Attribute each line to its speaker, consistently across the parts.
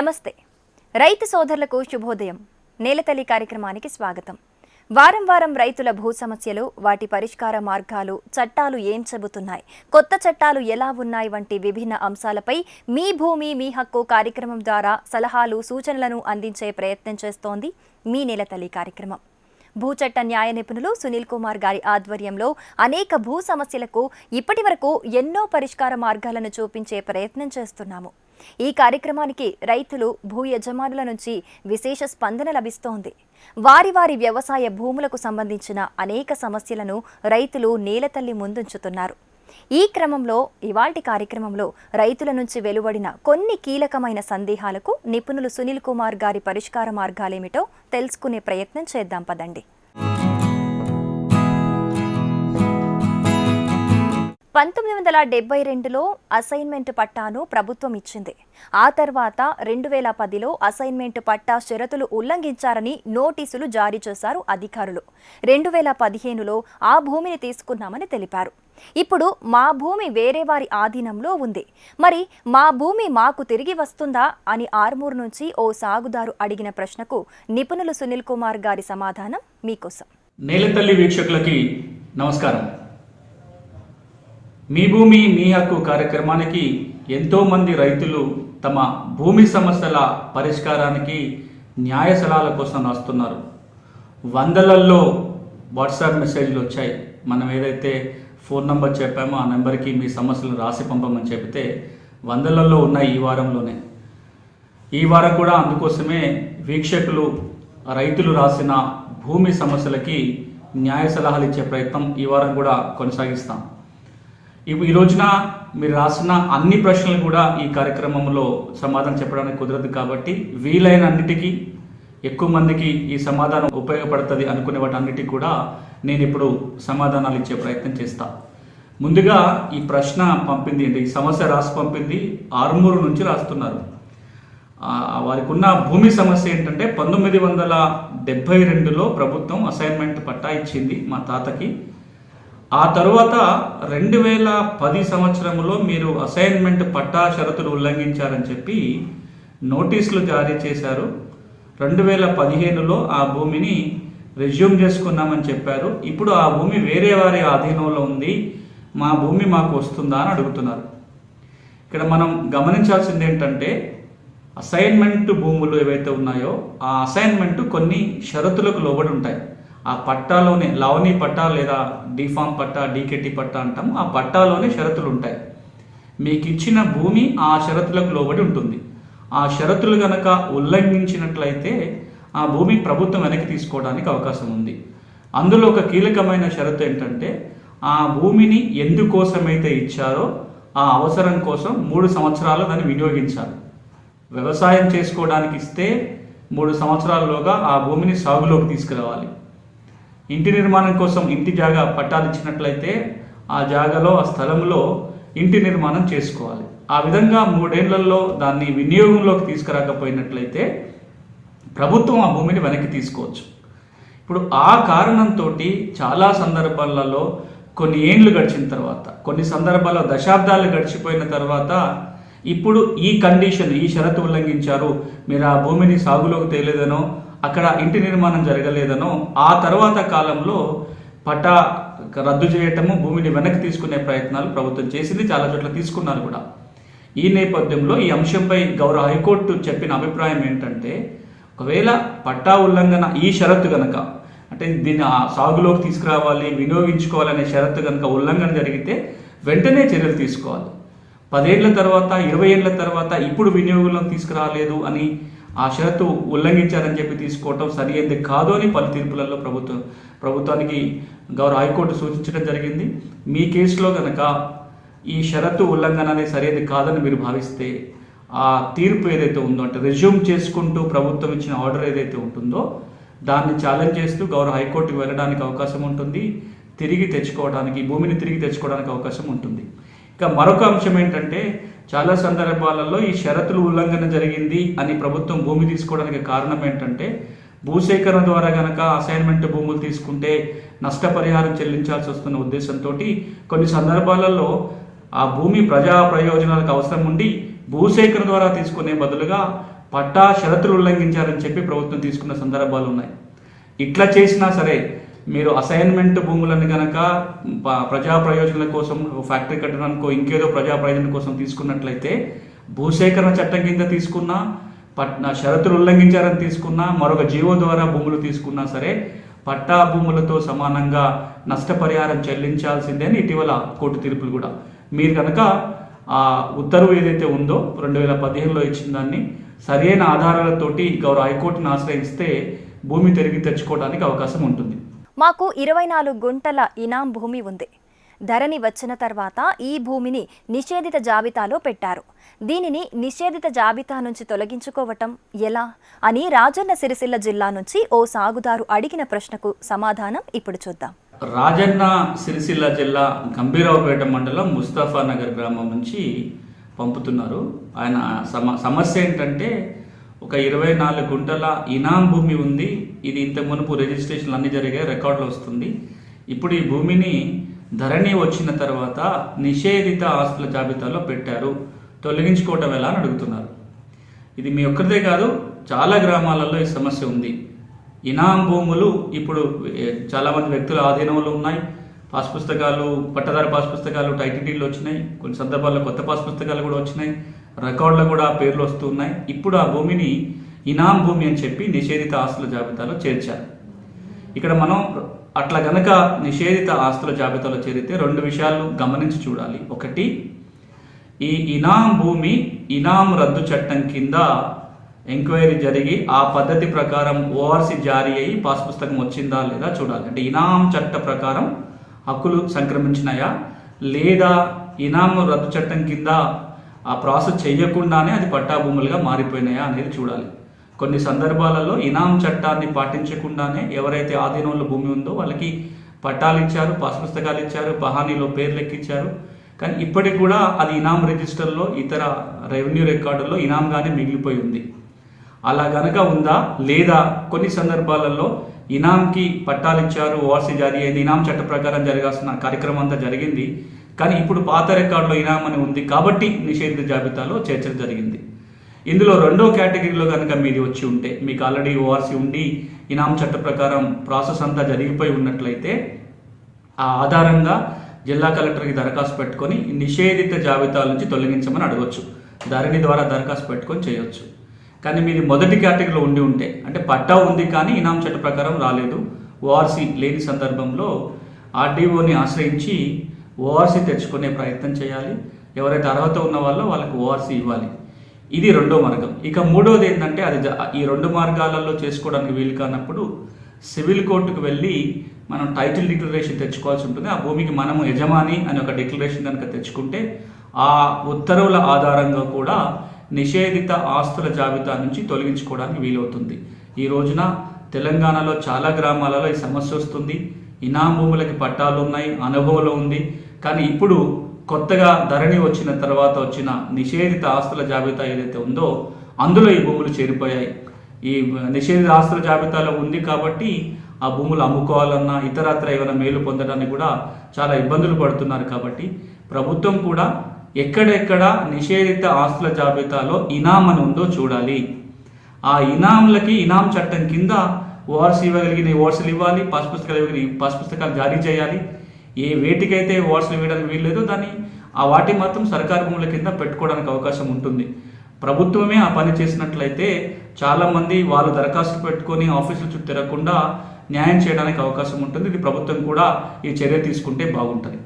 Speaker 1: నమస్తే. రైతు సోదరులకు శుభోదయం. నేలతల్లి కార్యక్రమానికి స్వాగతం. వారం వారం రైతుల భూ సమస్యలు వాటి పరిష్కార మార్గాలు చట్టాలు ఏం చెబుతున్నాయి? కొత్త చట్టాలు ఎలా ఉన్నాయి? వంటి విభిన్న అంశాలపై మీ భూమి మీ హక్కు కార్యక్రమం ద్వారా సలహాలు సూచనలను అందించే ప్రయత్నం చేస్తోంది మీ నేలతల్లి కార్యక్రమం. భూచట్ట న్యాయ నిపుణులు సునీల్ కుమార్ గారి ఆధ్వర్యంలో అనేక భూ సమస్యలకు ఇప్పటి వరకు ఎన్నో పరిష్కార మార్గాలను చూపించే ప్రయత్నం చేస్తున్నాము. ఈ కార్యక్రమానికి రైతులు భూ యజమానుల నుంచి విశేష స్పందన లభిస్తోంది. వారి వారి వ్యవసాయ భూములకు సంబంధించిన అనేక సమస్యలను రైతులు నేలతల్లి ముందుంచుతున్నారు. ఈ క్రమంలో ఇవాల్టి కార్యక్రమంలో రైతుల నుంచి వెలువడిన కొన్ని కీలకమైన సందేహాలకు నిపుణులు సునీల్ కుమార్ గారి పరిష్కార మార్గాలేమిటో తెలుసుకునే ప్రయత్నం చేద్దాం పదండి. పంతొమ్మిది వందల డెబ్బై రెండులో అసైన్మెంట్ పట్టాను ప్రభుత్వం ఇచ్చింది. ఆ తర్వాత రెండు వేల పదిలో అసైన్మెంట్ పట్టా షరతులు ఉల్లంఘించారని నోటీసులు జారీ చేశారు అధికారులు. రెండు వేల పదిహేనులో ఆ భూమిని తీసుకున్నామని తెలిపారు. ఇప్పుడు మా భూమి వేరే వారి ఆధీనంలో ఉంది. మరి మా భూమి మాకు తిరిగి వస్తుందా అని ఆర్మూర్ నుంచి ఓ సాగుదారు అడిగిన ప్రశ్నకు నిపుణులు సునీల్ కుమార్ గారి సమాధానం మీకోసం.
Speaker 2: నేలతల్లి వీక్షకులకి నమస్కారం. మీ భూమి మీ హక్కు కార్యక్రమానికి ఎంతోమంది రైతులు తమ భూమి సమస్యల పరిష్కారానికి న్యాయ సలహాల కోసం రాస్తున్నారు. వందలల్లో వాట్సాప్ మెసేజ్లు వచ్చాయి. మనం ఏదైతే ఫోన్ నంబర్ చెప్పామో ఆ నెంబర్కి మీ సమస్యలు రాసి పంపమని చెబితే వందలల్లో ఉన్నాయి ఈ వారంలోనే. ఈ వారం కూడా అందుకోసమే వీక్షకులు రైతులు రాసిన భూమి సమస్యలకి న్యాయ సలహాలు ఇచ్చే ప్రయత్నం ఈ వారం కూడా కొనసాగిస్తాం. ఇప్పుడు ఈ రోజున మీరు రాసిన అన్ని ప్రశ్నలు కూడా ఈ కార్యక్రమంలో సమాధానం చెప్పడానికి కుదరదు కాబట్టి వీలైన అన్నిటికీ ఎక్కువ మందికి ఈ సమాధానం ఉపయోగపడుతుంది అనుకునే వాటి అన్నిటికీ కూడా నేను ఇప్పుడు సమాధానాలు ఇచ్చే ప్రయత్నం చేస్తా. ముందుగా ఈ ప్రశ్న పంపింది అంటే ఈ సమస్య రాసి పంపింది ఆరుమూరు నుంచి రాస్తున్నారు. వారికి ఉన్న భూమి సమస్య ఏంటంటే పంతొమ్మిది వందల డెబ్బై రెండులో ప్రభుత్వం అసైన్మెంట్ పట్టా ఇచ్చింది మా తాతకి. ఆ తరువాత రెండు వేల పది సంవత్సరంలో మీరు అసైన్మెంట్ పట్టా షరతులు ఉల్లంఘించారని చెప్పి నోటీసులు జారీ చేశారు. రెండు వేల పదిహేనులో ఆ భూమిని రెజ్యూమ్ చేసుకున్నామని చెప్పారు. ఇప్పుడు ఆ భూమి వేరే వారి ఆధీనంలో ఉంది. మా భూమి మాకు వస్తుందా అని అడుగుతున్నారు. ఇక్కడ మనం గమనించాల్సింది ఏంటంటే అసైన్మెంట్ భూములు ఏవైతే ఉన్నాయో ఆ అసైన్మెంట్ కొన్ని షరతులకు లోబడి ఉంటాయి. ఆ పట్టాలోనే లవణి పట్టా లేదా డిఫామ్ పట్టా డీకెటి పట్టా అంటాం ఆ పట్టాలోనే షరతులు ఉంటాయి. మీకు ఇచ్చిన భూమి ఆ షరతులకు లోబడి ఉంటుంది. ఆ షరతులు గనక ఉల్లంఘించినట్లయితే ఆ భూమి ప్రభుత్వం వెనక్కి తీసుకోవడానికి అవకాశం ఉంది. అందులో ఒక కీలకమైన షరతు ఏంటంటే ఆ భూమిని ఎందుకోసమైతే ఇచ్చారో ఆ అవసరం కోసం మూడు సంవత్సరాలు దాన్ని వినియోగించాలి. వ్యవసాయం చేసుకోవడానికి ఇస్తే మూడు సంవత్సరాలలోగా ఆ భూమిని సాగులోకి తీసుకురావాలి. ఇంటి నిర్మాణం కోసం ఇంటి జాగా పట్టాలు ఇచ్చినట్లయితే ఆ జాగాలో ఆ స్థలంలో ఇంటి నిర్మాణం చేసుకోవాలి. ఆ విధంగా మూడేళ్ళలో దాన్ని వినియోగంలోకి తీసుకురాకపోయినట్లయితే ప్రభుత్వం ఆ భూమిని వెనక్కి తీసుకోవచ్చు. ఇప్పుడు ఆ కారణంతో చాలా సందర్భాలలో కొన్ని ఏండ్లు గడిచిన తర్వాత కొన్ని సందర్భాల్లో దశాబ్దాలు గడిచిపోయిన తర్వాత ఇప్పుడు ఈ కండిషన్ ఈ షరతు ఉల్లంఘించారు. మీరు ఆ భూమిని సాగులోకి తేలేదనో అక్కడ ఇంటి నిర్మాణం జరగలేదనో ఆ తర్వాత కాలంలో పట్టా రద్దు చేయటము భూమిని వెనక్కి తీసుకునే ప్రయత్నాలు ప్రభుత్వం చేసింది చాలా చోట్ల తీసుకున్నారు కూడా. ఈ నేపథ్యంలో ఈ అంశంపై గౌరవ హైకోర్టు చెప్పిన అభిప్రాయం ఏంటంటే ఒకవేళ పట్టా ఉల్లంఘన ఈ షరతు గనక అంటే దీన్ని ఆ సాగులోకి తీసుకురావాలి వినియోగించుకోవాలనే షరతు గనక ఉల్లంఘన జరిగితే వెంటనే చర్యలు తీసుకోవాలి. పదేళ్ళ తర్వాత ఇరవై ఏళ్ళ తర్వాత ఇప్పుడు వినియోగంలో తీసుకురాలేదు అని ఆ షరతు ఉల్లంఘించారని చెప్పి తీసుకోవటం సరియైనది కాదు అని పలు తీర్పులలో ప్రభుత్వం ప్రభుత్వానికి గౌరవ హైకోర్టు సూచించడం జరిగింది. మీ కేసులో కనుక ఈ షరతు ఉల్లంఘన అనేది సరైనది కాదని మీరు భావిస్తే ఆ తీర్పు ఏదైతే ఉందో అంటే రెజ్యూమ్ చేసుకుంటూ ప్రభుత్వం ఇచ్చిన ఆర్డర్ ఏదైతే ఉంటుందో దాన్ని ఛాలెంజ్ చేస్తూ గౌరవ హైకోర్టుకు వెళ్ళడానికి అవకాశం ఉంటుంది. తిరిగి తెచ్చుకోవడానికి భూమిని తిరిగి తెచ్చుకోవడానికి అవకాశం ఉంటుంది. ఇక మరొక అంశం ఏంటంటే చాలా సందర్భాలలో ఈ షరతులు ఉల్లంఘన జరిగింది అని ప్రభుత్వం భూమి తీసుకోవడానికి కారణం ఏంటంటే భూసేకరణ ద్వారా గనక అసైన్మెంట్ భూములు తీసుకుంటే నష్టపరిహారం చెల్లించాల్సి వస్తున్న ఉద్దేశంతో కొన్ని సందర్భాలలో ఆ భూమి ప్రజా ప్రయోజనాలకు అవసరం ఉండి భూసేకరణ ద్వారా తీసుకునే బదులుగా పట్టా షరతులు ఉల్లంఘించారని చెప్పి ప్రభుత్వం తీసుకున్న సందర్భాలు ఉన్నాయి. ఇట్లా చేసినా సరే మీరు అసైన్మెంట్ భూములను కనుక ప్రజా ప్రయోజనాల కోసం ఫ్యాక్టరీ కట్టడానికో ఇంకేదో ప్రజా ప్రయోజనం కోసం తీసుకున్నట్లయితే భూసేకరణ చట్టం కింద తీసుకున్నా పట్ షరతులు ఉల్లంఘించారని తీసుకున్నా మరొక జీవో ద్వారా భూములు తీసుకున్నా సరే పట్టా భూములతో సమానంగా నష్టపరిహారం చెల్లించాల్సిందే అని ఇటీవల కోర్టు తీర్పులు కూడా. మీరు కనుక ఆ ఉత్తర్వు ఏదైతే ఉందో రెండు వేల పదిహేనులో ఇచ్చిన దాన్ని సరైన ఆధారాలతోటి గౌరవ హైకోర్టును ఆశ్రయిస్తే భూమి తిరిగి తెచ్చుకోవడానికి అవకాశం ఉంటుంది.
Speaker 1: మాకు ఇరవై నాలుగు గుంటల ఇనాం భూమి ఉంది. ధరణి వచ్చిన తర్వాత ఈ భూమిని నిషేధిత జాబితాలో పెట్టారు. దీనిని నిషేధిత జాబితా నుంచి తొలగించుకోవటం ఎలా? అని రాజన్న సిరిసిల్ల జిల్లా నుంచి ఓ సాగుదారు అడిగిన ప్రశ్నకు సమాధానం ఇప్పుడు చూద్దాం.
Speaker 2: రాజన్న సిరిసిల్ల జిల్లా గంభీరావుపేట మండలం ముస్తాఫా నగర్ గ్రామం నుంచి పంపుతున్నారు. ఆయన సమ సమస్య ఏంటంటే ఒక ఇరవై నాలుగు గుంటల ఇనాం భూమి ఉంది. ఇది ఇంత మునుపు రిజిస్ట్రేషన్లు అన్ని జరిగే రికార్డులు వస్తుంది. ఇప్పుడు ఈ భూమిని ధరణి వచ్చిన తర్వాత నిషేధిత ఆస్తుల జాబితాలో పెట్టారు. తొలగించుకోవటం ఎలా అని అడుగుతున్నారు. ఇది మీ ఒక్కరిదే కాదు చాలా గ్రామాలలో ఈ సమస్య ఉంది. ఇనాం భూములు ఇప్పుడు చాలామంది వ్యక్తుల ఆధీనంలో ఉన్నాయి. పాస్ పుస్తకాలు పట్టదారు పాస్ పుస్తకాలు టైటిటీలు వచ్చినాయి. కొన్ని సందర్భాల్లో కొత్త పాస్ పుస్తకాలు కూడా వచ్చినాయి. రికార్డులు కూడా ఆ పేర్లు వస్తున్నాయి ఇప్పుడు ఆ భూమిని ఇనాం భూమి అని చెప్పి నిషేధిత ఆస్తుల జాబితాలో చేర్చారు. ఇక్కడ మనం అట్లా గనక నిషేధిత ఆస్తుల జాబితాలో చేరితే రెండు విషయాలు గమనించి చూడాలి. ఒకటి ఈ ఇనాం భూమి ఇనాం రద్దు చట్టం కింద ఎంక్వైరీ జరిగి ఆ పద్ధతి ప్రకారం ఓఆర్సి జారీ అయ్యి పాస్ పుస్తకం వచ్చిందా లేదా చూడాలి. అంటే ఇనాం చట్ట ప్రకారం హక్కులు సంక్రమించినాయా? లేదా ఇనాం రద్దు చట్టం కింద ఆ ప్రాసెస్ చేయకుండానే అది పట్టా భూములుగా మారిపోయినాయా అనేది చూడాలి. కొన్ని సందర్భాలలో ఇనాం చట్టాన్ని పాటించకుండానే ఎవరైతే ఆధీనంలో భూమి ఉందో వాళ్ళకి పట్టాలు ఇచ్చారు పాస్ పుస్తకాలు ఇచ్చారు బహానీలో పేర్లు ఎక్కిచ్చారు కానీ ఇప్పటికి కూడా అది ఇనాం రిజిస్టర్లో ఇతర రెవెన్యూ రికార్డుల్లో ఇనాంగానే మిగిలిపోయి ఉంది. అలా గనక ఉందా లేదా కొన్ని సందర్భాలలో ఇనాంకి పట్టాలు ఇచ్చారు ఓఆర్సీ జారీ అయింది ఇనాం చట్ట ప్రకారం జరగాల్సిన కార్యక్రమం అంతా జరిగింది. కానీ ఇప్పుడు పాత రికార్డులో ఇనామని ఉంది కాబట్టి నిషేధిత జాబితాలో చేర్చడం జరిగింది. ఇందులో రెండో కేటగిరీలో కనుక మీది వచ్చి ఉంటే మీకు ఆల్రెడీ ఓఆర్సీ ఉండి ఇనాం చట్ట ప్రకారం ప్రాసెస్ అంతా జరిగిపోయి ఉన్నట్లయితే ఆ ఆధారంగా జిల్లా కలెక్టర్కి దరఖాస్తు పెట్టుకొని నిషేధిత జాబితాల నుంచి తొలగించమని అడగవచ్చు ధరణి ద్వారా దరఖాస్తు పెట్టుకొని చేయొచ్చు. కానీ మీది మొదటి కేటగిరీలో ఉండి ఉంటే అంటే పట్టా ఉంది కానీ ఇనాం చట్ట ప్రకారం రాలేదు. ఓఆర్సీ లేని సందర్భంలో ఆర్డీఓని ఆశ్రయించి ఓఆర్సీ తెచ్చుకునే ప్రయత్నం చేయాలి. ఎవరైతే అర్హత ఉన్న వాళ్ళో వాళ్ళకి ఓఆర్సీ ఇవ్వాలి. ఇది రెండో మార్గం. ఇక మూడోది ఏంటంటే అది ఈ రెండు మార్గాలలో చేసుకోవడానికి వీలు కానప్పుడు సివిల్ కోర్టుకు వెళ్ళి మనం టైటిల్ డిక్లరేషన్ తెచ్చుకోవాల్సి ఉంటుంది. ఆ భూమికి మనము యజమాని అని ఒక డిక్లరేషన్ కనుక తెచ్చుకుంటే ఆ ఉత్తర్వుల ఆధారంగా కూడా నిషేధిత ఆస్తుల జాబితా నుంచి తొలగించుకోవడానికి వీలవుతుంది. ఈ రోజున తెలంగాణలో చాలా గ్రామాలలో ఈ సమస్య వస్తుంది. ఇనాం భూములకి పట్టాలు ఉన్నాయి అనుభవంలో ఉంది. కానీ ఇప్పుడు కొత్తగా ధరణి వచ్చిన తర్వాత వచ్చిన నిషేధిత ఆస్తుల జాబితా ఏదైతే ఉందో అందులో ఈ భూములు చేరిపోయాయి. ఈ నిషేధిత ఆస్తుల జాబితాలో ఉంది కాబట్టి ఆ భూములు అమ్ముకోవాలన్నా ఇతరత్ర ఏమైనా మేలు పొందడానికి కూడా చాలా ఇబ్బందులు పడుతున్నారు కాబట్టి ప్రభుత్వం కూడా ఎక్కడెక్కడ నిషేధిత ఆస్తుల జాబితాలో ఇనాం అని ఉందో చూడాలి. ఆ ఇనాంలకి ఇనాం చట్టం కింద ఓఆర్సీ ఇవ్వగలిగిన ఓఆర్సీలు ఇవ్వాలి పాస్ పుస్తకాలు ఇవ్వగలిగిన పాస్ పుస్తకాలు జారీ చేయాలి. ఏ వేటికైతే ఓఆర్సీలు వేయడానికి వీల్లేదో దాన్ని ఆ వాటి మాత్రం సర్కారు భూముల కింద పెట్టుకోవడానికి అవకాశం ఉంటుంది. ప్రభుత్వమే ఆ పని చేసినట్లయితే చాలామంది వాళ్ళు దరఖాస్తు పెట్టుకొని ఆఫీసుల చుట్టూ తిరగకుండా న్యాయం చేయడానికి అవకాశం ఉంటుంది. ఇది ప్రభుత్వం కూడా ఈ చర్య తీసుకుంటే బాగుంటుంది.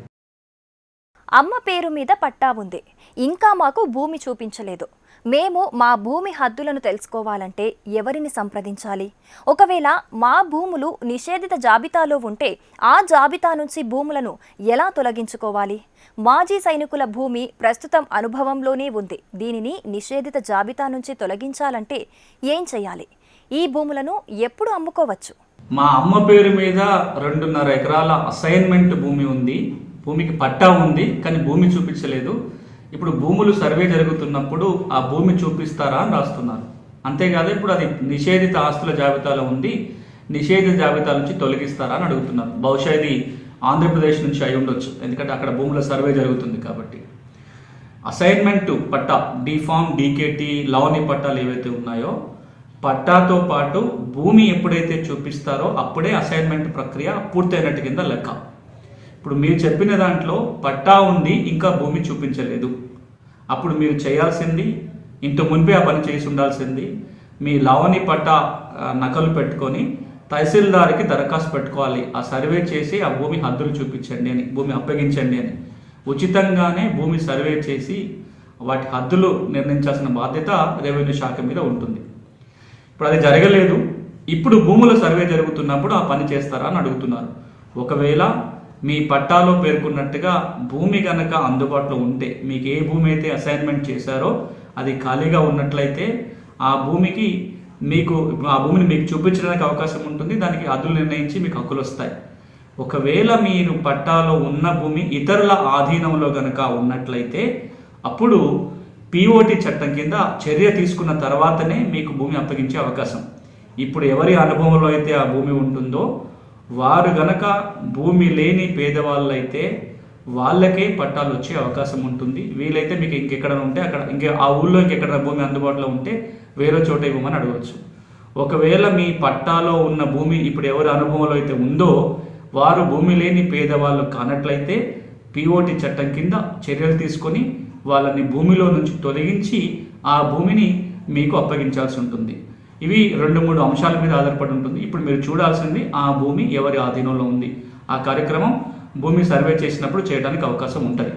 Speaker 1: అమ్మ పేరు మీద పట్టా ఉంది. ఇంకా మాకు భూమి చూపించలేదు. మేము మా భూమి హద్దులను తెలుసుకోవాలంటే ఎవరిని సంప్రదించాలి? ఒకవేళ మా భూములు నిషేధిత జాబితాలో ఉంటే ఆ జాబితా నుంచి భూములను ఎలా తొలగించుకోవాలి? మాజీ సైనికుల భూమి ప్రస్తుతం అనుభవంలోనే ఉంది. దీనిని నిషేధిత జాబితా నుంచి తొలగించాలంటే ఏం చేయాలి? ఈ భూములను ఎప్పుడు అమ్ముకోవచ్చు?
Speaker 2: మా అమ్మ పేరు మీద రెండున్నర ఎకరాల అసైన్మెంట్ భూమి ఉంది. భూమికి పట్టా ఉంది కానీ భూమి చూపించలేదు. ఇప్పుడు భూములు సర్వే జరుగుతున్నప్పుడు ఆ భూమి చూపిస్తారా అని రాస్తున్నారు. అంతేకాదు ఇప్పుడు అది నిషేధిత ఆస్తుల జాబితాలో ఉంది. నిషేధిత జాబితా నుంచి తొలగిస్తారా అని అడుగుతున్నారు. బహుశా ఇది ఆంధ్రప్రదేశ్ నుంచి అయి ఉండొచ్చు. ఎందుకంటే అక్కడ భూముల సర్వే జరుగుతుంది కాబట్టి. అసైన్మెంట్ పట్టా డిఫామ్ డీకేటీ లవని పట్టాలు ఏవైతే ఉన్నాయో పట్టాతో పాటు భూమి ఎప్పుడైతే చూపిస్తారో అప్పుడే అసైన్మెంట్ ప్రక్రియ పూర్తయినట్టు కింద లెక్క. ఇప్పుడు మీరు చెప్పిన దాంట్లో పట్టా ఉంది ఇంకా భూమి చూపించలేదు. అప్పుడు మీరు చేయాల్సింది ఇంత మునిపే ఆ పని చేసి ఉండాల్సింది మీ లావణి పట్టా నకలు పెట్టుకొని తహసీల్దార్కి దరఖాస్తు పెట్టుకోవాలి. ఆ సర్వే చేసి ఆ భూమి హద్దులు చూపించండి అని భూమి అప్పగించండి అని. ఉచితంగానే భూమి సర్వే చేసి వాటి హద్దులు నిర్ణయించాల్సిన బాధ్యత రెవెన్యూ శాఖ మీద ఉంటుంది. ఇప్పుడు అది జరగలేదు. ఇప్పుడు భూముల సర్వే జరుగుతున్నప్పుడు ఆ పని చేస్తారా అని అడుగుతున్నారు. ఒకవేళ మీ పట్టాలో పేర్కొన్నట్టుగా భూమి కనుక అందుబాటులో ఉంటే మీకు ఏ భూమి అయితే అసైన్మెంట్ చేశారో అది ఖాళీగా ఉన్నట్లయితే ఆ భూమికి మీకు ఆ భూమిని మీకు చూపించడానికి అవకాశం ఉంటుంది దానికి అదులు నిర్ణయించి మీకు హక్కులు వస్తాయి. ఒకవేళ మీరు పట్టాలో ఉన్న భూమి ఇతరుల ఆధీనంలో గనక ఉన్నట్లయితే అప్పుడు పిఓటి చట్టం కింద చర్య తీసుకున్న తర్వాతనే మీకు భూమి అప్పగించే అవకాశం. ఇప్పుడు ఎవరి అనుభవంలో అయితే ఆ భూమి ఉంటుందో వారు గనక భూమి లేని పేదవాళ్ళైతే వాళ్ళకే పట్టాలు వచ్చే అవకాశం ఉంటుంది. వీలైతే మీకు ఇంకెక్కడ ఉంటే అక్కడ ఇంకే ఆ ఊళ్ళో ఇంకెక్కడ భూమి అందుబాటులో ఉంటే వేరే చోట ఇవ్వమని అడగవచ్చు ఒకవేళ మీ పట్టాలో ఉన్న భూమి ఇప్పుడు ఎవరి అనుభవంలో అయితే ఉందో వారు భూమి లేని పేదవాళ్ళు కానట్లయితే పిఓటి చట్టం కింద చర్యలు తీసుకొని వాళ్ళని భూమిలో నుంచి తొలగించి ఆ భూమిని మీకు అప్పగించాల్సి ఉంటుంది. ఇవి రెండు మూడు అంశాల మీద ఆధారపడి ఉంటుంది. ఇప్పుడు మీరు చూడాల్సింది ఆ భూమి ఎవరి ఆధీనంలో ఉంది. ఆ కార్యక్రమం భూమి సర్వే చేసినప్పుడు చేయడానికి అవకాశం ఉంటుంది.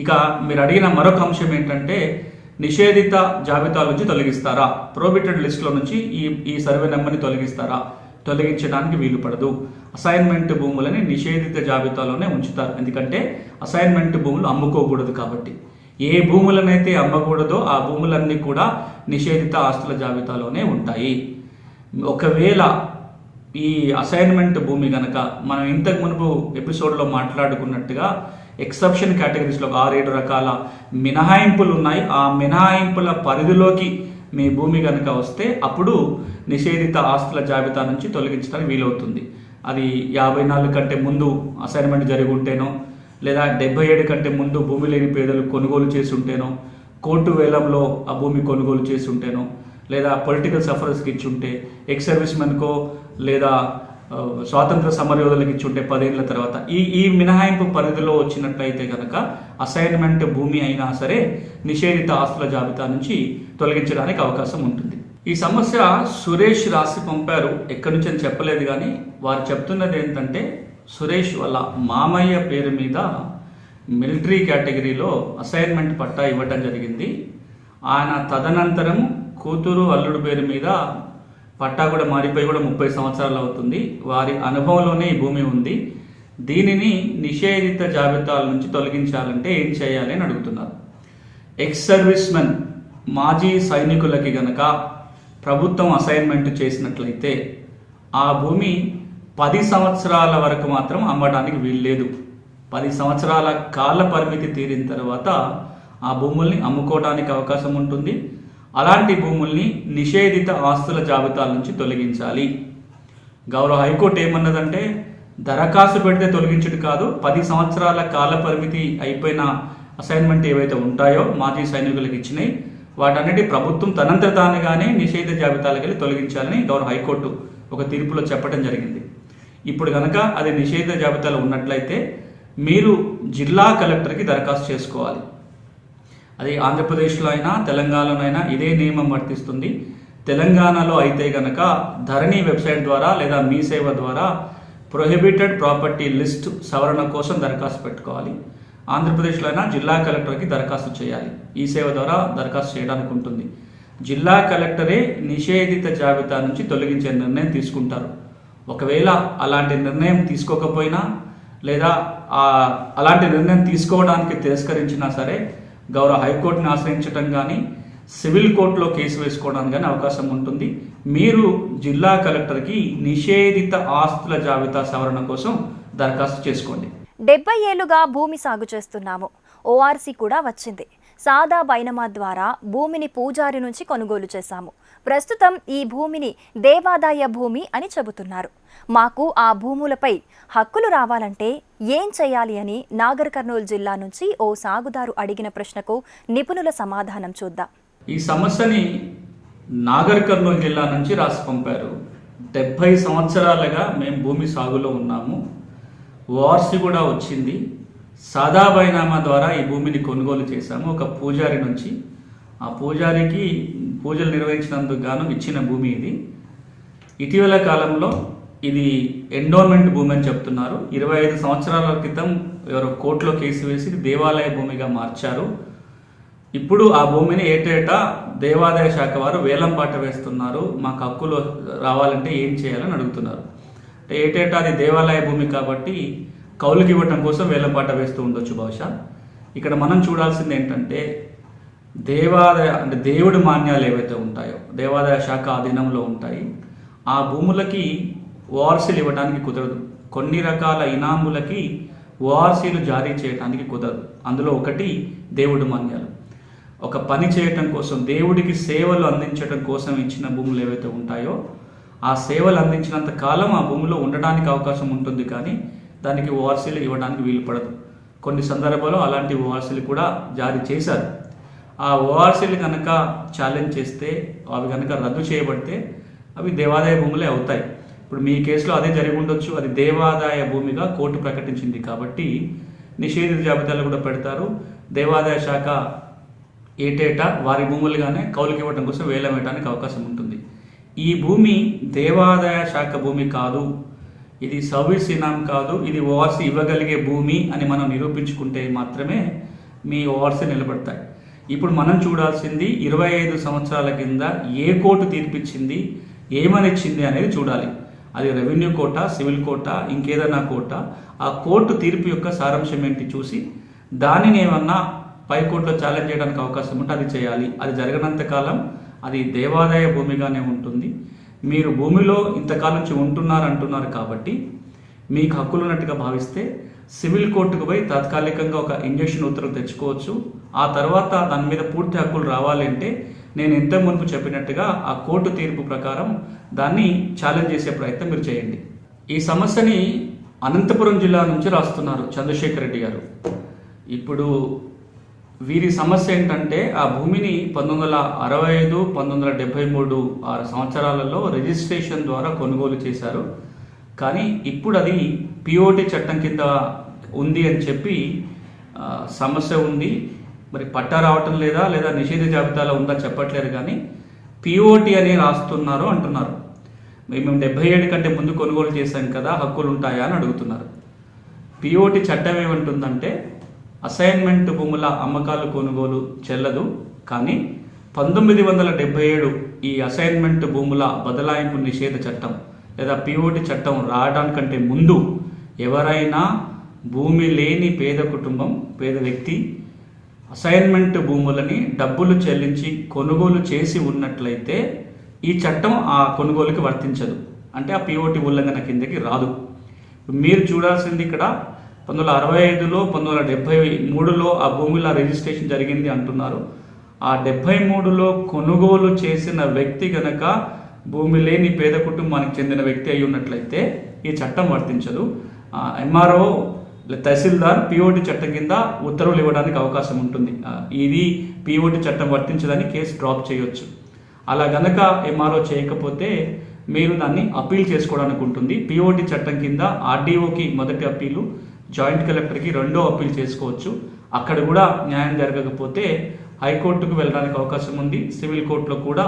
Speaker 2: ఇక మీరు అడిగిన మరొక అంశం ఏంటంటే నిషేధిత జాబితా నుంచి తొలగిస్తారా? ప్రోబిటెడ్ లిస్ట్లో నుంచి ఈ ఈ సర్వే నెంబర్ని తొలగిస్తారా? తొలగించడానికి వీలు పడదు. అసైన్మెంట్ భూములని నిషేధిత జాబితాలోనే ఉంచుతారు. ఎందుకంటే అసైన్మెంట్ భూములు అమ్ముకోకూడదు కాబట్టి. ఏ భూములనైతే అమ్మకూడదో ఆ భూములన్నీ కూడా నిషేధిత ఆస్తుల జాబితాలోనే ఉంటాయి. ఒకవేళ ఈ అసైన్మెంట్ భూమి కనుక మనం ఇంతకు మునుపు ఎపిసోడ్లో మాట్లాడుకున్నట్టుగా ఎక్సెప్షన్ కేటగిరీస్లో ఒక ఆరేడు రకాల మినహాయింపులు ఉన్నాయి. ఆ మినహాయింపుల పరిధిలోకి మీ భూమి కనుక వస్తే అప్పుడు నిషేధిత ఆస్తుల జాబితా నుంచి తొలగించడానికి వీలవుతుంది. అది యాభై నాలుగు కంటే ముందు అసైన్మెంట్ జరిగి ఉంటేనో లేదా డెబ్బై ఏడు కంటే ముందు భూమి లేని పేదలు కొనుగోలు చేసి ఉంటేనో కోర్టు వేలంలో ఆ భూమి కొనుగోలు చేసి ఉంటేనో లేదా పొలిటికల్ సఫరర్స్కి ఇచ్చి ఉంటే ఎక్స్ సర్వీస్ మెన్కో లేదా స్వాతంత్ర సమరయోధులకు ఇచ్చి ఉంటే పదేళ్ళ తర్వాత ఈ ఈ మినహాయింపు పరిధిలో వచ్చినట్లయితే కనుక అసైన్మెంట్ భూమి అయినా సరే నిషేధిత ఆస్తుల జాబితా నుంచి తొలగించడానికి అవకాశం ఉంటుంది. ఈ సమస్య సురేష్ రాసి పంపారు ఎక్కడి నుంచి అని చెప్పలేదు కానీ వారు చెప్తున్నది ఏంటంటే సురేష్ వాళ్ళ మామయ్య పేరు మీద మిలిటరీ కేటగిరీలో అసైన్మెంట్ పట్టా ఇవ్వటం జరిగింది. ఆయన తదనంతరం కూతురు అల్లుడు పేరు మీద పట్టా కూడా మారిపోయి కూడా ముప్పై సంవత్సరాలు అవుతుంది. వారి అనుభవంలోనే ఈ భూమి ఉంది. దీనిని నిషేధిత జాబితాల నుంచి తొలగించాలంటే ఏం చేయాలి అని అడుగుతున్నారు. ఎక్స్ సర్వీస్ మెన్ మాజీ సైనికులకి గనక ప్రభుత్వం అసైన్మెంట్ చేసినట్లయితే ఆ భూమి పది సంవత్సరాల వరకు మాత్రం అమ్మడానికి వీల్లేదు. పది సంవత్సరాల కాల పరిమితి తీరిన తర్వాత ఆ భూముల్ని అమ్ముకోవడానికి అవకాశం ఉంటుంది. అలాంటి భూముల్ని నిషేధిత ఆస్తుల జాబితాల నుంచి తొలగించాలి. గౌరవ హైకోర్టు ఏమన్నదంటే దరఖాస్తు పెడితే తొలగించడు కాదు పది సంవత్సరాల కాల పరిమితి అయిపోయిన అసైన్మెంట్ ఏవైతే ఉంటాయో మాజీ సైనికులకు ఇచ్చినాయి వాటన్నిటి ప్రభుత్వం తనంతట తానుగానే నిషేధ జాబితాలకు వెళ్ళి తొలగించాలని గౌరవ హైకోర్టు ఒక తీర్పులో చెప్పడం జరిగింది. ఇప్పుడు కనుక అది నిషేధ జాబితాలో ఉన్నట్లయితే మీరు జిల్లా కలెక్టర్కి దరఖాస్తు చేసుకోవాలి. అది ఆంధ్రప్రదేశ్లో అయినా తెలంగాణలో అయినా ఇదే నియమం వర్తిస్తుంది. తెలంగాణలో అయితే గనక ధరణి వెబ్సైట్ ద్వారా లేదా మీ సేవ ద్వారా ప్రొహిబిటెడ్ ప్రాపర్టీ లిస్ట్ సవరణ కోసం దరఖాస్తు పెట్టుకోవాలి. ఆంధ్రప్రదేశ్లో అయినా జిల్లా కలెక్టర్కి దరఖాస్తు చేయాలి. ఈ సేవ ద్వారా దరఖాస్తు చేయడానికి ఉంటుంది. జిల్లా కలెక్టరే నిషేధిత జాబితా నుంచి తొలగించే నిర్ణయం తీసుకుంటారు. ఒకవేళ అలాంటి నిర్ణయం తీసుకోకపోయినా లేదా అలాంటి నిర్ణయం తీసుకోవడానికి తిరస్కరించినా సరే గౌరవ హైకోర్టుని ఆశ్రయించడం కానీ సివిల్ కోర్టులో కేసు వేసుకోవడానికి కానీ అవకాశం ఉంటుంది. మీరు జిల్లా కలెక్టర్కి నిషేధిత ఆస్తుల జాబితా సవరణ కోసం దరఖాస్తు చేసుకోండి.
Speaker 1: డెబ్బై ఏళ్ళుగా భూమి సాగు చేస్తున్నాము. ఓఆర్సీ కూడా వచ్చింది. సాదా బైనమా ద్వారా భూమిని పూజారి నుంచి కొనుగోలు చేశాము. ప్రస్తుతం ఈ భూమిని దేవాదాయ భూమి అని చెబుతున్నారు. మాకు ఆ భూములపై హక్కులు రావాలంటే ఏం చేయాలి అని నాగర్ కర్నూలు జిల్లా నుంచి ఓ సాగుదారు అడిగిన ప్రశ్నకు నిపుణుల సమాధానం చూద్దాం.
Speaker 2: ఈ సమస్యని నాగర్ కర్నూలు జిల్లా నుంచి రాసి పంపారు. డెబ్భై సంవత్సరాలుగా మేము భూమి సాగులో ఉన్నాము. ఓఆర్సి కూడా వచ్చింది. సాదా బైనామా ద్వారా ఈ భూమిని కొనుగోలు చేశాము. ఒక పూజారి నుంచి ఆ పూజారికి పూజలు నిర్వహించినందుకు గాను ఇచ్చిన భూమి ఇది. ఇటీవల కాలంలో ఇది ఎండోన్మెంట్ భూమి అని చెప్తున్నారు. ఇరవై ఐదు సంవత్సరాల క్రితం ఎవరో కోర్టులో కేసు వేసి దేవాలయ భూమిగా మార్చారు. ఇప్పుడు ఆ భూమిని ఏటేటా దేవాదాయ శాఖ వారు వేలం పాట వేస్తున్నారు. మాకు హక్కులు రావాలంటే ఏం చేయాలని అడుగుతున్నారు. అంటే ఏటేటా అది దేవాలయ భూమి కాబట్టి కౌలుకి ఇవ్వటం కోసం వేలం పాట వేస్తూ ఉండొచ్చు బహుశా. ఇక్కడ మనం చూడాల్సింది ఏంటంటే దేవాదాయ అంటే దేవుడి మాన్యాలు ఏవైతే ఉంటాయో దేవాదాయ శాఖ ఆధీనంలో ఉంటాయి ఆ భూములకి వార్సీలు ఇవ్వడానికి కుదరదు. కొన్ని రకాల ఇనాములకి వార్సీలు జారీ చేయడానికి కుదరదు. అందులో ఒకటి దేవుడి మాన్యాలు. ఒక పని చేయటం కోసం దేవుడికి సేవలు అందించడం కోసం ఇచ్చిన భూములు ఏవైతే ఉంటాయో ఆ సేవలు అందించినంత కాలం ఆ భూమిలో ఉండడానికి అవకాశం ఉంటుంది కానీ దానికి ఓఆర్సీలు ఇవ్వడానికి వీలు పడదు. కొన్ని సందర్భాల్లో అలాంటి ఓఆర్సీలు కూడా జారీ చేశారు. ఆ ఓఆర్సీలు కనుక ఛాలెంజ్ చేస్తే అవి కనుక రద్దు చేయబడితే అవి దేవాదాయ భూములే అవుతాయి. ఇప్పుడు మీ కేసులో అదే జరిగి ఉండొచ్చు అది దేవాదాయ భూమిగా కోర్టు ప్రకటించింది కాబట్టి నిషేధిత జాబితాలు కూడా పెడతారు. దేవాదాయ శాఖ ఏటేటా వారి భూములుగానే కౌలుకి ఇవ్వడం కోసం వేలం వేయడానికి అవకాశం ఉంటుంది. ఈ భూమి దేవాదాయ శాఖ భూమి కాదు. ఇది సర్వీస్ ఇనాం కాదు. ఇది ఓఆర్సీ ఇవ్వగలిగే భూమి అని మనం నిరూపించుకుంటే మాత్రమే మీ ఓఆర్సీ నిలబడతాయి. ఇప్పుడు మనం చూడాల్సింది ఇరవై ఐదు సంవత్సరాల కింద ఏ కోర్టు తీర్పిచ్చింది ఏమనిచ్చింది అనేది చూడాలి. అది రెవెన్యూ కోట సివిల్ కోట ఇంకేదైనా కోట ఆ కోర్టు తీర్పు యొక్క సారాంశం ఏంటి చూసి దానిని ఏమన్నా పై కోర్టులో ఛాలెంజ్ చేయడానికి అవకాశం ఉంటే అది చేయాలి. అది జరగనంత కాలం అది దేవాదాయ భూమిగానే ఉంటుంది. మీరు భూమిలో ఇంతకాలం నుంచి ఉంటున్నారు అంటున్నారు కాబట్టి మీకు హక్కులు ఉన్నట్టుగా భావిస్తే సివిల్ కోర్టుకు పోయి తాత్కాలికంగా ఒక ఇంజక్షన్ ఉత్తర్వు తెచ్చుకోవచ్చు. ఆ తర్వాత దాని మీద పూర్తి హక్కులు రావాలంటే నేను ఇంత మునుపు చెప్పినట్టుగా ఆ కోర్టు తీర్పు ప్రకారం దాన్ని ఛాలెంజ్ చేసే ప్రయత్నం మీరు చేయండి. ఈ సమస్యని అనంతపురం జిల్లా నుంచి రాస్తున్నారు చంద్రశేఖర్ రెడ్డి గారు. ఇప్పుడు వీరి సమస్య ఏంటంటే ఆ భూమిని పంతొమ్మిది వందల అరవై ఐదు పంతొమ్మిది వందల డెబ్బై మూడు ఆరు సంవత్సరాలలో రిజిస్ట్రేషన్ ద్వారా కొనుగోలు చేశారు. కానీ ఇప్పుడు అది పిఓటి చట్టం కింద ఉంది అని చెప్పి సమస్య ఉంది. మరి పట్టా రావటం లేదా లేదా నిషేధ జాబితాలో ఉందా చెప్పట్లేదు కానీ పిఓటి అని రాస్తున్నారు అంటున్నారు. మేము డెబ్బై ఏడు కంటే ముందు కొనుగోలు చేశాం కదా హక్కులు ఉంటాయా అని అడుగుతున్నారు. పిఓటి చట్టం ఏమంటుందంటే అసైన్మెంట్ భూముల అమ్మకాలు కొనుగోలు చెల్లదు కానీ పంతొమ్మిది వందల డెబ్బై ఏడు ఈ అసైన్మెంట్ భూముల బదలాయింపు నిషేధ చట్టం లేదా పిఓటి చట్టం రావడానికంటే ముందు ఎవరైనా భూమి లేని పేద కుటుంబం పేద వ్యక్తి అసైన్మెంట్ భూములని డబ్బులు చెల్లించి కొనుగోలు చేసి ఉన్నట్లయితే ఈ చట్టం ఆ కొనుగోలుకి వర్తించదు. అంటే ఆ పిఓటి ఉల్లంఘన కిందకి రాదు. మీరు చూడాల్సింది ఇక్కడ పంతొమ్మిది వందల అరవై ఐదులో పంతొమ్మిది వందల డెబ్బై మూడులో ఆ భూమిలో రిజిస్ట్రేషన్ జరిగింది అంటున్నారు. ఆ డెబ్బై మూడులో కొనుగోలు చేసిన వ్యక్తి కనుక భూమి లేని పేద కుటుంబానికి చెందిన వ్యక్తి అయి ఉన్నట్లయితే ఈ చట్టం వర్తించదు. ఎంఆర్ఓ తహసీల్దార్ పిఓటి చట్టం కింద ఉత్తర్వులు ఇవ్వడానికి అవకాశం ఉంటుంది. ఇది పిఓటి చట్టం వర్తించదని కేసు డ్రాప్ చేయొచ్చు. అలా గనక ఎంఆర్ఓ చేయకపోతే మీరు దాన్ని అప్పీల్ చేసుకోవడానికి ఉంటుంది. పిఓటి చట్టం కింద ఆర్డీఓకి మొదటి అప్పీలు జాయింట్ కలెక్టర్కి రెండో అప్పీల్ చేసుకోవచ్చు. అక్కడ కూడా న్యాయం జరగకపోతే హైకోర్టుకు వెళ్ళడానికి అవకాశం ఉంది. సివిల్ కోర్టులో కూడా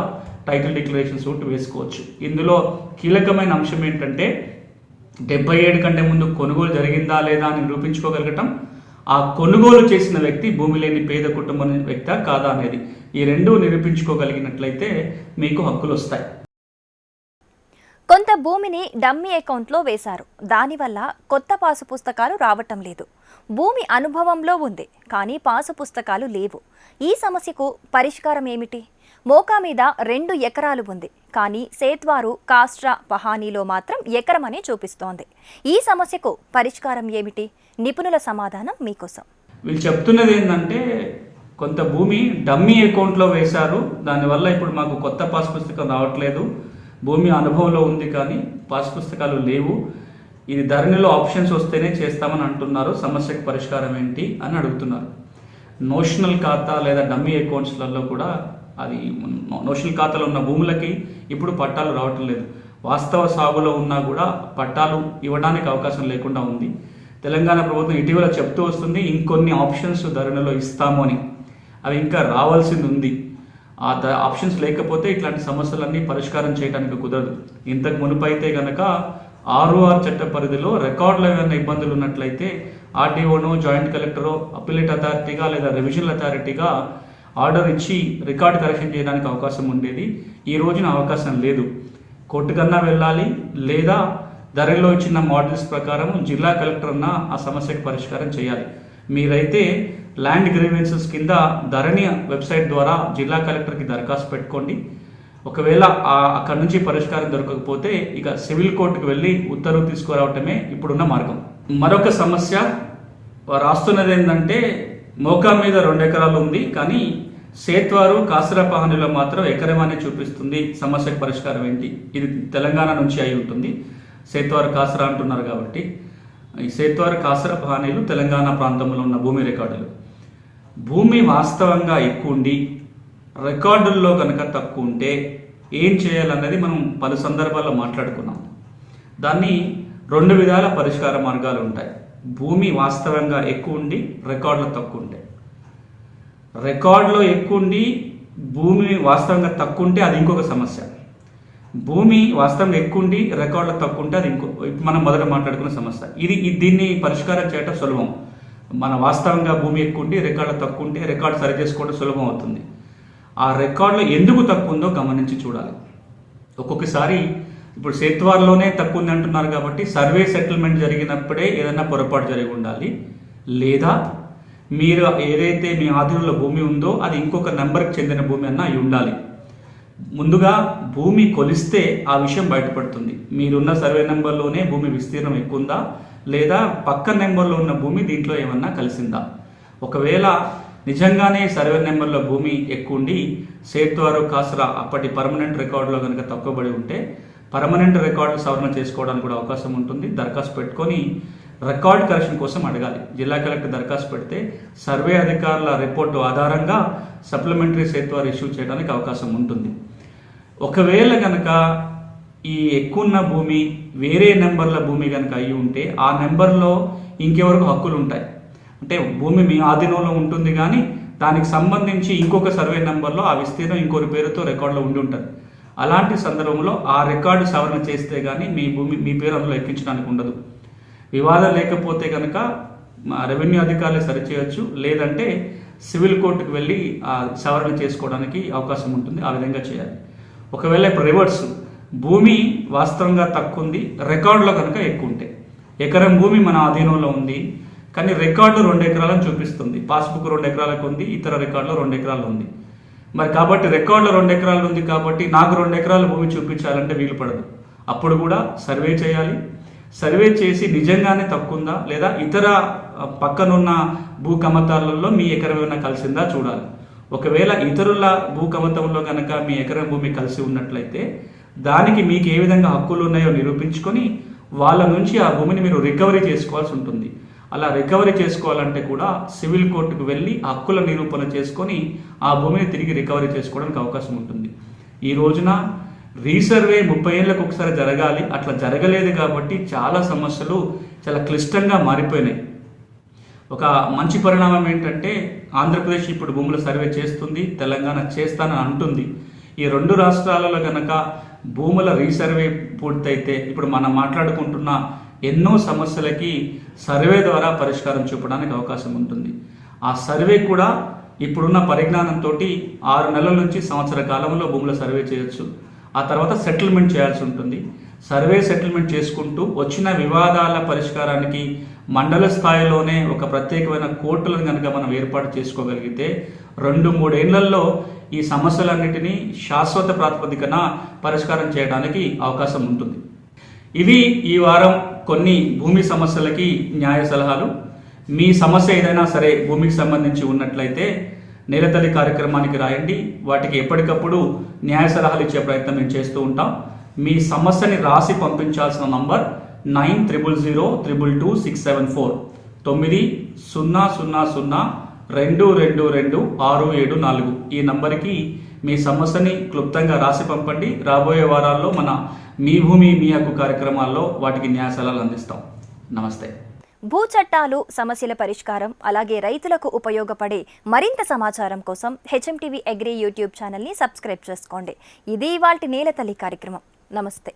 Speaker 2: టైటిల్ డిక్లరేషన్ సూట్ వేసుకోవచ్చు. ఇందులో కీలకమైన అంశం ఏంటంటే డెబ్బై ఏడు కంటే ముందు కొనుగోలు జరిగిందా లేదా అని నిరూపించుకోగలగటం ఆ కొనుగోలు చేసిన వ్యక్తి భూమి లేని పేద కుటుంబం వ్యక్తి కాదా అనేది. ఈ రెండు నిరూపించుకోగలిగినట్లయితే మీకు హక్కులు వస్తాయి.
Speaker 1: కొంత భూమిని డమ్మీ అకౌంట్లో వేశారు. దానివల్ల కొత్త పాసు పుస్తకాలు రావటం లేదు. భూమి అనుభవంలో ఉంది కానీ పాసు పుస్తకాలు లేవు. ఈ సమస్యకు పరిష్కారం ఏమిటి? మోకా మీద రెండు ఎకరాలు ఉంది. కానీ సేత్వారు కాస్ట్రా పహానీలో మాత్రం ఎకరమనే చూపిస్తోంది. ఈ సమస్యకు పరిష్కారం ఏమిటి? నిపుణుల సమాధానం మీకోసం.
Speaker 2: వీళ్ళు చెప్తున్నది ఏంటంటే కొంత భూమి డమ్మీ అకౌంట్లో వేశారు. దానివల్ల ఇప్పుడు మాకు కొత్త పాస్ పుస్తకం రావట్లేదు. భూమి అనుభవంలో ఉంది కానీ పాస్ పుస్తకాలు లేవు. ఇది ధరణిలో ఆప్షన్స్ వస్తేనే చేస్తామని అంటున్నారు. సమస్యకు పరిష్కారం ఏంటి అని అడుగుతున్నారు. నోషనల్ ఖాతా లేదా డమ్మీ అకౌంట్స్లలో కూడా అది నోషల్ ఖాతాలో ఉన్న భూములకి ఇప్పుడు పట్టాలు రావటం లేదు. వాస్తవ సాగులో ఉన్నా కూడా పట్టాలు ఇవ్వడానికి అవకాశం లేకుండా ఉంది. తెలంగాణ ప్రభుత్వం ఇటీవల చెప్తూ వస్తుంది ఇంకొన్ని ఆప్షన్స్ ధరణిలో ఇస్తాము అని. అవి ఇంకా రావాల్సింది ఉంది. ఆ ద ఆప్షన్స్ లేకపోతే ఇట్లాంటి సమస్యలన్నీ పరిష్కారం చేయడానికి కుదరదు. ఇంతకు మునుపు అయితే గనక ఆర్ఓఆర్ చట్ట పరిధిలో రికార్డులు ఏమైనా ఇబ్బందులు ఉన్నట్లయితే ఆర్డీఓనో జాయింట్ కలెక్టరో అప్పిలేట్ అథారిటీగా లేదా రివిజనల్ అథారిటీగా ఆర్డర్ ఇచ్చి రికార్డ్ కరెక్షన్ చేయడానికి అవకాశం ఉండేది. ఈ రోజున అవకాశం లేదు. కోర్టు కన్నా వెళ్ళాలి లేదా ధరలో ఇచ్చిన మోడల్స్ ప్రకారం జిల్లా కలెక్టర్ అన్న ఆ సమస్యకు పరిష్కారం చేయాలి. మీరైతే ల్యాండ్ గ్రీవెన్సెస్ కింద ధరణి వెబ్సైట్ ద్వారా జిల్లా కలెక్టర్కి దరఖాస్తు పెట్టుకోండి. ఒకవేళ అక్కడి అక్కడ నుంచి పరిష్కారం దొరకకపోతే ఇక సివిల్ కోర్టుకు వెళ్ళి ఉత్తర్వు తీసుకురావటమే ఇప్పుడున్న మార్గం. మరొక సమస్య రాస్తున్నది ఏంటంటే మోకా మీద రెండు ఎకరాలు ఉంది కానీ సేత్వారు కాసరపాహనిలో మాత్రం ఎకరమనే చూపిస్తుంది. సమస్యకు పరిష్కారం ఏంటి? ఇది తెలంగాణ నుంచి అయి ఉంటుంది. సేత్వారు కాసర అంటున్నారు కాబట్టి. ఈ సేత్వారు కాసర పహానీలు తెలంగాణ ప్రాంతంలో ఉన్న భూమి రికార్డులు. భూమి వాస్తవంగా ఎక్కువ ఉండి రికార్డుల్లో కనుక తక్కువ ఉంటే ఏం చేయాలన్నది మనం పలు సందర్భాల్లో మాట్లాడుకున్నాం. దాన్ని రెండు విధాల పరిష్కార మార్గాలు ఉంటాయి. భూమి వాస్తవంగా ఎక్కువ ఉండి రికార్డులో తక్కువ ఉంటాయి రికార్డులో ఎక్కువ ఉండి భూమి వాస్తవంగా తక్కువ ఉంటే అది ఇంకొక సమస్య. భూమి వాస్తవంగా ఎక్కువ ఉండి రికార్డులో తక్కువ ఉంటే అది ఇంకో ఇప్పుడు మనం మొదట మాట్లాడుకున్న సమస్య. ఇది దీన్ని పరిష్కారం చేయడం సులభం. మన వాస్తవంగా భూమి ఎక్కువ ఉండి రికార్డులో తక్కువ ఉంటే రికార్డు సరి చేసుకోవడం సులభం అవుతుంది. ఆ రికార్డులో ఎందుకు తక్కువ ఉందో గమనించి చూడాలి. ఒక్కొక్కసారి ఇప్పుడు సేత్వార్లోనే తక్కువ ఉంది అంటున్నారు కాబట్టి సర్వే సెటిల్మెంట్ జరిగినప్పుడే ఏదైనా పొరపాటు జరిగి ఉండాలి. లేదా మీరు ఏదైతే మీ ఆధీనంలో భూమి ఉందో అది ఇంకొక నెంబర్కి చెందిన భూమి అన్న అయి ఉండాలి. ముందుగా భూమి కొలిస్తే ఆ విషయం బయటపడుతుంది. మీరున్న సర్వే నెంబర్లోనే భూమి విస్తీర్ణం ఎక్కువ ఉందా లేదా పక్క నెంబర్లో ఉన్న భూమి దీంట్లో ఏమన్నా కలిసిందా? ఒకవేళ నిజంగానే సర్వే నెంబర్లో భూమి ఎక్కువ ఉండి సేత్వారు కాసరా అప్పటి పర్మనెంట్ రికార్డులో కనుక తక్కువబడి ఉంటే పర్మనెంట్ రికార్డు సవరణ చేసుకోవడానికి కూడా అవకాశం ఉంటుంది. దరఖాస్తు పెట్టుకొని రికార్డ్ కరెక్షన్ కోసం అడగాలి. జిల్లా కలెక్టర్ దరఖాస్తు పెడితే సర్వే అధికారుల రిపోర్టు ఆధారంగా సప్లిమెంటరీ సేత్వారు ఇష్యూ చేయడానికి అవకాశం ఉంటుంది. ఒకవేళ కనుక ఈ ఎక్కువన్న భూమి వేరే నెంబర్ల భూమి కనుక అయి ఉంటే ఆ నెంబర్లో ఇంకెవరకు హక్కులు ఉంటాయి. అంటే భూమి మీ ఆధీనంలో ఉంటుంది కానీ దానికి సంబంధించి ఇంకొక సర్వే నెంబర్లో ఆ విస్తీర్ణం ఇంకొక పేరుతో రికార్డులో ఉండి ఉంటుంది. అలాంటి సందర్భంలో ఆ రికార్డు సవరణ చేస్తే కానీ మీ భూమి మీ పేరు అందులో ఎక్కించడానికి ఉండదు. వివాదం లేకపోతే కనుక మా రెవెన్యూ అధికారులు సరిచేయచ్చు లేదంటే సివిల్ కోర్టుకు వెళ్ళి ఆ సవరణ చేసుకోవడానికి అవకాశం ఉంటుంది ఆ విధంగా చేయాలి. ఒకవేళ ఇప్పుడు రివర్స్ భూమి వాస్తవంగా తక్కువ ఉంది రికార్డులో కనుక ఎక్కువ ఉంటే ఎకరం భూమి మన ఆధీనంలో ఉంది కానీ రికార్డు రెండు ఎకరాలను చూపిస్తుంది. పాస్బుక్ రెండు ఎకరాలకు ఉంది ఇతర రికార్డులో రెండు ఎకరాలు ఉంది. మరి కాబట్టి రికార్డులో రెండు ఎకరాలు ఉంది కాబట్టి నాకు రెండు ఎకరాల భూమి చూపించాలంటే వీలు పడదు. అప్పుడు కూడా సర్వే చేయాలి. సర్వే చేసి నిజంగానే తక్కువ ఉందా లేదా ఇతర పక్కనున్న భూ కమతాలలో మీ ఎకరం ఏమైనా కలిసిందా? చూడాలి. ఒకవేళ ఇతరుల భూ కమతంలో కనుక మీ ఎకరం భూమి కలిసి ఉన్నట్లయితే దానికి మీకు ఏ విధంగా హక్కులు ఉన్నాయో నిరూపించుకొని వాళ్ళ నుంచి ఆ భూమిని మీరు రికవరీ చేసుకోవాల్సి ఉంటుంది. అలా రికవరీ చేసుకోవాలంటే కూడా సివిల్ కోర్టుకు వెళ్ళి హక్కుల నిరూపణ చేసుకొని ఆ భూమిని తిరిగి రికవరీ చేసుకోవడానికి అవకాశం ఉంటుంది. ఈ రోజున రీసర్వే ముప్పై ఏళ్ళకు ఒకసారి జరగాలి. అట్లా జరగలేదు కాబట్టి చాలా సమస్యలు చాలా క్లిష్టంగా మారిపోయినాయి. ఒక మంచి పరిణామం ఏంటంటే ఆంధ్రప్రదేశ్ ఇప్పుడు భూముల సర్వే చేస్తుంది తెలంగాణ చేస్తానని అంటుంది. ఈ రెండు రాష్ట్రాలలో కనుక భూముల రీసర్వే పూర్తయితే ఇప్పుడు మనం మాట్లాడుకుంటున్న ఎన్నో సమస్యలకి సర్వే ద్వారా పరిష్కారం చూపడానికి అవకాశం ఉంటుంది. ఆ సర్వే కూడా ఇప్పుడున్న పరిజ్ఞానంతో ఆరు నెలల నుంచి సంవత్సర కాలంలో భూముల సర్వే చేయొచ్చు. ఆ తర్వాత సెటిల్మెంట్ చేయాల్సి ఉంటుంది. సర్వే సెటిల్మెంట్ చేసుకుంటూ వచ్చిన వివాదాల పరిష్కారానికి మండల స్థాయిలోనే ఒక ప్రత్యేకమైన కోర్టులను కనుక మనం ఏర్పాటు చేసుకోగలిగితే రెండు మూడేళ్ళలో ఈ సమస్యలన్నిటినీ శాశ్వత ప్రాతిపదికన పరిష్కారం చేయడానికి అవకాశం ఉంటుంది. ఇవి ఈ వారం కొన్ని భూమి సమస్యలకి న్యాయ సలహాలు. మీ సమస్య ఏదైనా సరే భూమికి సంబంధించి ఉన్నట్లయితే నేలతల్లి కార్యక్రమానికి రాయండి. వాటికి ఎప్పటికప్పుడు న్యాయ సలహాలు ఇచ్చే ప్రయత్నం మేము చేస్తూ ఉంటాం. మీ సమస్యని రాసి పంపించాల్సిన number nine triple zero triple two six seven four. తొమ్మిది సున్నా సున్నా సున్నా రెండు రెండు రెండు ఆరు ఏడు నాలుగు. ఈ నంబర్కి మీ సమస్యని క్లుప్తంగా రాసి పంపండి. రాబోయే వారాల్లో మన మీ భూమి మీ హక్కు కార్యక్రమాల్లో వాటికి న్యాయ సలహాలు అందిస్తాం. నమస్తే.
Speaker 1: భూ చట్టాలు సమస్యల పరిష్కారం అలాగే రైతులకు ఉపయోగపడే మరింత సమాచారం కోసం హెచ్ఎంటీవీ అగ్రి యూట్యూబ్ ఛానల్ని సబ్స్క్రైబ్ చేసుకోండి. ఇది ఇవాల్టి నేలతల్లి కార్యక్రమం. నమస్తే.